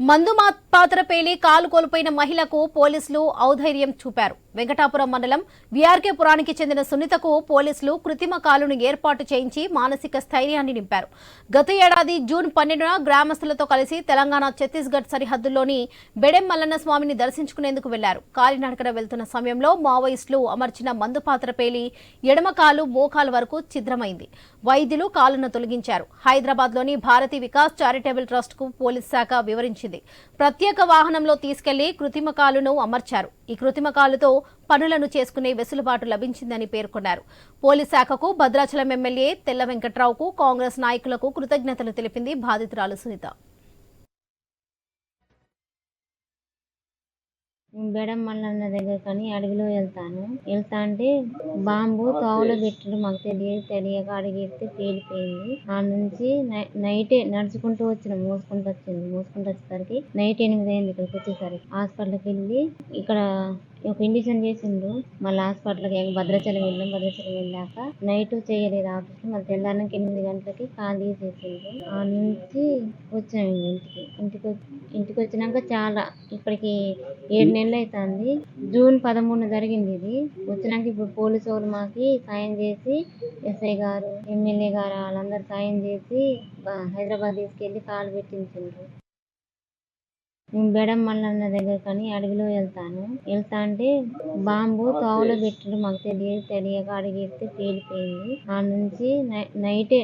మందు పాత్ర పేలి కాలు కోల్పోయిన మహిళకు పోలీసులు ఔధైర్యం చూపారు. వెంకటాపురం మండలం విఆర్కే పురానికి చెందిన సునీతకు పోలీసులు కృత్రిమ కాలును ఏర్పాటు చేయించి మానసిక స్థైర్యాన్ని నింపారు. గత ఏడాది జూన్ పన్నెండున గ్రామస్తులతో కలిసి తెలంగాణ ఛత్తీస్గఢ్ సరిహద్దుల్లోని బెడెం మల్లన్న స్వామిని దర్శించుకునేందుకు వెళ్ళారు. కాలినడకన వెళ్తున్న సమయంలో మావోయిస్టులు అమర్చిన మందు పాత్ర పేలి ఎడమ కాలు మోకాలు వరకు ఛిద్రమైంది. వైద్యులు కాలును తొలగించారు. హైదరాబాద్లోని భారతీ వికాస్ చారిటబుల్ ట్రస్ట్కు పోలీస్ శాఖ వివరించింది. ప్రత్యేక వాహనంలో తీసుకెళ్ళి కృత్రిమ కాలును అమర్చారు. ఈ కృత్రిమ కాలుతో పనులను చేసుకునే వెసులుబాటు లభించిందని పేర్కొన్నారు. పోలీస్ శాఖకు భద్రాచలం ఎమ్మెల్యే తెల్ల వెంకట్రావుకు కాంగ్రెస్ నాయకులకు కృతజ్ఞతలు తెలిపింది బాధితురాలు సునీత. బెడం అన్న దగ్గర కానీ అడవిలో వెళ్తాను. వెళ్తా అంటే బాంబు తోవలో పెట్టిండు మాకు తెలియదు తెలియక అడిగితే పేలిపోయింది. ఆ నుంచి నైటే నడుచుకుంటూ వచ్చిన మోసుకుంటూ వచ్చింది మోసుకుంటూ వచ్చేసరికి నైట్ ఎనిమిది అయింది ఇక్కడికి వచ్చేసరికి. హాస్పిటల్కి వెళ్ళి ఇక్కడ ఒక ఇండిషన్ చేసిండు. మళ్ళీ హాస్పిటల్కి భద్రాచలం వెళ్ళాం. భద్రాచలం వెళ్ళాక నైట్ చేయలేదు ఆఫీస్ మళ్ళీ తెల్లారానికి ఎనిమిది గంటలకి కాల్ తీసేసిండు. ఆ నుంచి వచ్చాము ఇంటికి. ఇంటికి వచ్చి- ఇంటికి వచ్చినాక చాలా ఇప్పటికి ఏడు నెలలు అవుతుంది జూన్ పదమూడున జరిగింది ఇది. వచ్చినాక ఇప్పుడు పోలీసు వాళ్ళు మాకు సాయం చేసి ఎస్ఐ గారు ఎమ్మెల్యే గారు వాళ్ళందరూ సాయం చేసి హైదరాబాద్ తీసుకెళ్ళి కాలు పెట్టించిండ్రు. నేను బెడం మల్లన్న దగ్గర కానీ అడవిలో వెళ్తాను. వెళ్తా అంటే బాంబు తోవలో పెట్టిండు మాకు తెలియదు తెలియక అడిగితే పేలిపోయింది. ఆ నుంచి నైటే